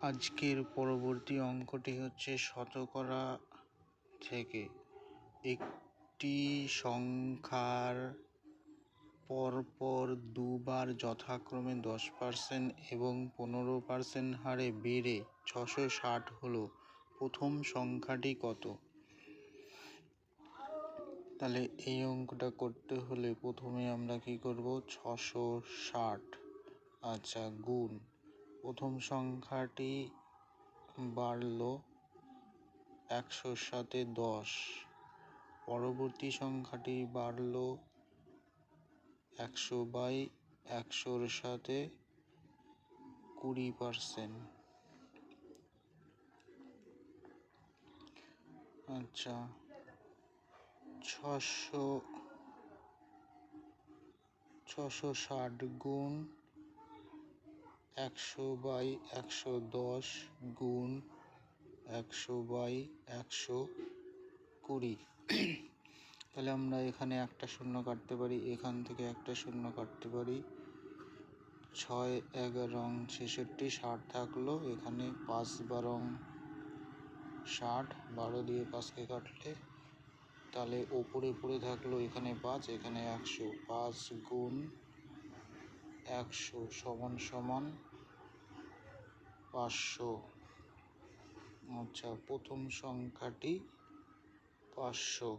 আজকের পরবর্তী অঙ্কটি হচ্ছে শতকরা থেকে একটি সংখ্যার পরপর দুবার যথাক্রমে দশ পার্সেন্ট এবং পনেরো পার্সেন্ট হারে বেড়ে ছশো ষাট হলো। প্রথম সংখ্যাটি কত? তাহলে এই অঙ্কটা করতে হলে প্রথমে আমরা কি করব? ছশো ষাট। আচ্ছা গুণ। প্রথম সংখ্যাটি বাড়ল একশোর সাথে দশ। পরবর্তী সংখ্যাটি বাড়ল একশো বাই একশোর সাথে কুড়ি পার্সেন্ট আচ্ছা ছশো ছশো ষাট গুণ একশো বাই একশো দশ গুণ একশো বাই একশো কুড়ি। তাহলে আমরা এখানে একটা শূন্য কাটতে পারি, এখান থেকে একটা শূন্য কাটতে পারি। ছয় এগারো ছেষট্টি, ষাট থাকল। এখানে পাঁচ বারো ষাট, বারো দিয়ে পাঁচকে কাটলে তাহলে ওপরে পড়ে থাকল এখানে পাঁচ, এখানে একশো পাঁচ গুণ একশো সমান সমান পাঁচশো। আচ্ছা প্রথম সংখ্যাটি পাঁচশো।